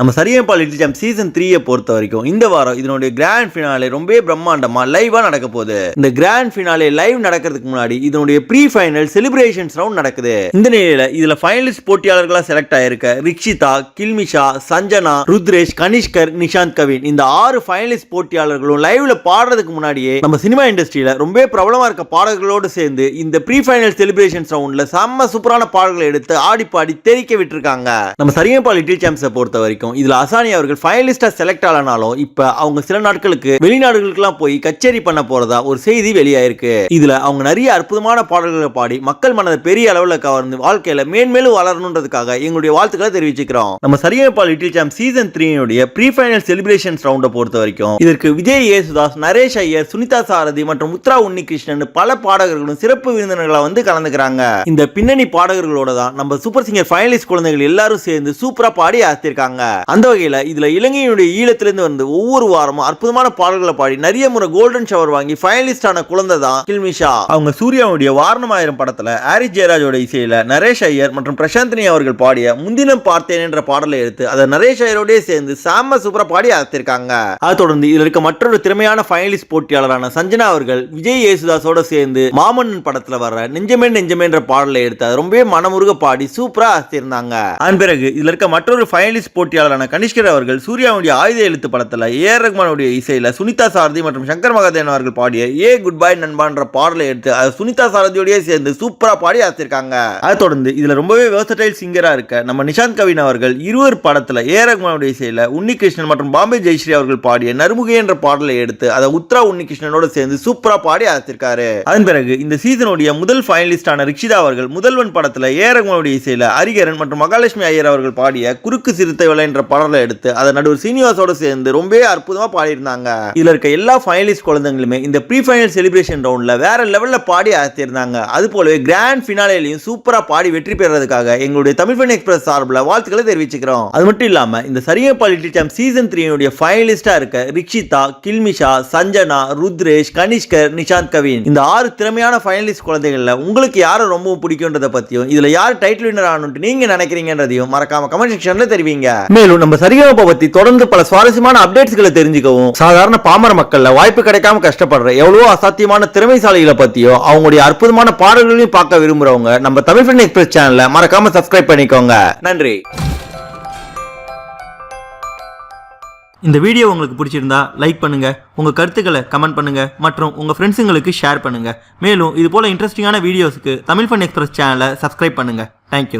நம்ம சரியப்பா little jam season த்ரீயை பொறுத்த வரைக்கும் இந்த வாரம் இதனுடைய கிராண்ட் ஃபினாலே ரொம்பவே பிரம்மாண்டமாக லைவாக நடக்க போகுது. இந்த கிராண்ட் ஃபினாலே லைவ் நடக்கிறதுக்கு முன்னாடி இதனுடைய ப்ரீ ஃபைனல் செலிப்ரேஷன்ஸ் ரவுண்ட் நடக்குது. இந்த நிலையில் இதில் ஃபைனலிஸ்ட் போட்டியாளர்களாக செலக்ட் ஆயிருக்க ரிக்ஷிதா கில்மிஷா சஞ்சனா ருத்ரேஷ் கனிஷ்கர் நிஷாந்த் கவின் இந்த ஆறு ஃபைனலிஸ்ட் போட்டியாளர்களும் லைவ்ல பாடுறதுக்கு முன்னாடியே நம்ம சினிமா இண்டஸ்ட்ரியில் ரொம்பவே பிரபலமாக இருக்க பாடல்களோடு சேர்ந்து இந்த ப்ரீ ஃபைனல் செலிப்ரேஷன்ஸ் ரவுண்டில் செம்ம சூப்பரான பாடல்களை எடுத்து ஆடி பாடி தெரிக்க விட்டுருக்காங்க. நம்ம சரியப்பா லிட்டில் சாம்ஸை பொறுத்த வரைக்கும் இதில் அசானி அவர்கள் ஃபைனலிஸ்டாக செலக்ட் ஆனாலும் இப்போ அவங்க சில நாட்களுக்கு வெளிநாடுகளுக்கெல்லாம் போய் கச்சேரி பண்ண போகிறதா ஒரு செய்தி வெளியாயிருக்கு. இதில் அவங்க நிறைய அற்புதமான பாடல்களை பாடி மக்கள் மனதை பெரிய அளவில் கவர்ந்து வாழ்க்கையில் மேன்மேலும் வளரணுன்றதுக்காக எங்களுடைய வாழ்த்துக்களை தெரிவிச்சுக்கிறோம். நம்ம சரியப்பா லிட்டில் சாம் சீசன் த்ரீனுடைய ப்ரீ ஃபைனல் செலிப்ரேஷன்ஸ் ரவுண்டை பொறுத்த வரைக்கும் இதற்கு விஜய் யேசுதாஸ் நரேஷ் ஐயர் சுனிதா சாரதி மற்றும் உத்ரா உன்னிகிருஷ்ணன் பல பாடகர்களும் சிறப்பு விருந்தினர்களாக வந்து கலந்துக்கிறாங்க. இந்த பின்னணி பாடகர்களோட தான் நம்ம சூப்பர் சிங்கர் ஃபைனலிஸ்ட் குழந்தைகள் எல்லாரும் சேர்ந்து சூப்பராக பாடி ஆசித்திருக்காங்க. அந்த வகையில் இதில் இலங்கையினுடைய ஈழத்திலிருந்து வந்து ஒவ்வொரு வாரமும் அற்புதமான பாடல்களை பாடி நிறைய முறை கோல்டன் ஷவர் வாங்கி ஃபைனலிஸ்ட் ஆன குழந்தை தான் கில்மிஷா. அவங்க சூர்யாவுடைய வாரணமாயிரம் படத்தில் ஹாரிஸ் ஜெயராஜோட இசையில் நரேஷ் ஐயர் மற்றும் பிரசாந்தினி அவர்கள் பாடிய முன்தினம் பார்த்தேன் என்ற பாடலை எடுத்து அதை நரேஷ் ஐயரோடய சேர்ந்து சாம சூப்பரா பாடி அழைத்திருக்காங்க. அதை தொடர்ந்து இதில் இருக்க மற்றொரு திறமையான ஃபைனலிஸ்ட் போட்டியாளரான சஞ்சனா அவர்கள் விஜய் யேசுதாஸோட சேர்ந்து மாமன்னன் படத்தில் வர நெஞ்சமே நெஞ்சமே என்ற பாடலை எடுத்து அதை ரொம்பவே மனமுருக பாடி சூப்பரா ஆத்திருந்தாங்க அதன் பிறகு இதில் இருக்க மற்றொரு ஃபைனலிஸ்ட் போட்டியாளர் போட்டியாளரான கனிஷ்கர் அவர்கள் சூர்யாவுடைய ஆயுத எழுத்து படத்தில் ஏ. ஆர். ரஹ்மானுடைய இசையில் சுனிதா சாரதி மற்றும் சங்கர் மகாதேவன் அவர்கள் பாடிய ஏ. குட் பை நண்பான்ற பாடலை எடுத்து அதை சுனிதா சாரதியோடய சேர்ந்து சூப்பரா பாடி அசைச்சிருக்காங்க. அதை தொடர்ந்து இதில் ரொம்பவே வேர்சடைல் சிங்கராக இருக்க நம்ம நிஷாந்த் கவின் அவர்கள் இருவர் படத்தில் ஏ. ரகுமானுடைய ரஹ்மானுடைய இசையில உன்னிகிருஷ்ணன் மற்றும் பாம்பே ஜெயஸ்ரீ அவர்கள் பாடிய நறுமுகை என்ற பாடலை எடுத்து அதை உத்ரா உன்னிகிருஷ்ணனோட சேர்ந்து சூப்பரா பாடி அசைச்சிருக்காரு. அதன் பிறகு இந்த சீசனுடைய முதல் ஃபைனலிஸ்டான ரிக்ஷிதா அவர்கள் முதல்வன் படத்தில் ஏ. ரகுமானுடைய ரஹ்மானுடைய இசையில ஹரிகரன் மற்றும் மகாலட்சுமி ஐயர் அவர்கள் பாடிய குறுக்கு சிறுத்தை வலை என்ற பாடலை எடுத்து அதை நடுவர் சீனிவாசோட சேர்ந்து ரொம்பவே அற்புதமா பாடியிருந்தாங்க. இதுல இருக்க எல்லா ஃபைனலிஸ்ட் குழந்தைங்களுமே இந்த ப்ரீ ஃபைனல் செலிப்ரேஷன் ரவுண்ட்ல வேற லெவலில் பாடி ஆத்திருந்தாங்க அது போலவே கிராண்ட் ஃபினாலேலையும் சூப்பரா பாடி வெற்றி பெறதுக்காக எங்களுடைய தமிழ் ஃபன் எக்ஸ்பிரஸ் சார்பில் வாழ்த்துக்களை தெரிவிச்சுக்கிறோம். அது மட்டும் இல்லாமல் இந்த சரியா பாலிட்டி சாம் சீசன் த்ரீனுடைய ஃபைனலிஸ்டாக இருக்க ரிக்ஷிதா கில்மிஷா சஞ்சனா ருத்ரேஷ் கனிஷ்கர் நிஷாந்த் கவின் இந்த ஆறு திறமையான ஃபைனலிஸ்ட் குழந்தைகள்ல உங்களுக்கு யாரை ரொம்ப பிடிக்கும்ன்றதை பத்தியும் இதுல யார் டைட்டில் வின்னர் ஆகணும்னு நீங்க நினைக்கிறீங்கன்றதையும் மறக்காம கமெண்ட் செக்ஷன்ல தெரிவிங்க. மேலும் நம்ம சரிகமப்ப பத்தி தொடர்ந்து பல சுவாரஸ்யமான அப்டேட்ஸ்களை தெரிஞ்சுக்கவும் சாதாரண பாமர மக்கள்ல வாய்ப்பு கிடைக்காம கஷ்டப்படுற எவ்வளவோ அசாத்தியமான திறமைசாலிகளை பத்தியோ அவங்களுடைய அற்புதமான பாடல்களையும் பார்க்க விரும்புறவங்க நம்ம தமிழ் ஃபின் எக்ஸ்பிரஸ் சேனலை மறக்காம சப்ஸ்கிரைப் பண்ணிக்கோங்க. நன்றி. இந்த வீடியோ உங்களுக்கு பிடிச்சிருந்தா லைக் பண்ணுங்க உங்க கருத்துக்களை கமெண்ட் பண்ணுங்க மற்றும் உங்க ஃப்ரெண்ட்ஸுங்களுக்கு ஷேர் பண்ணுங்க. மேலும் இது போல இன்ட்ரெஸ்டிங்கான வீடியோஸ்க்கு தமிழ் ஃபன் எக்ஸ்பிரஸ் சேனலை சப்ஸ்கிரைப் பண்ணுங்க. Thank you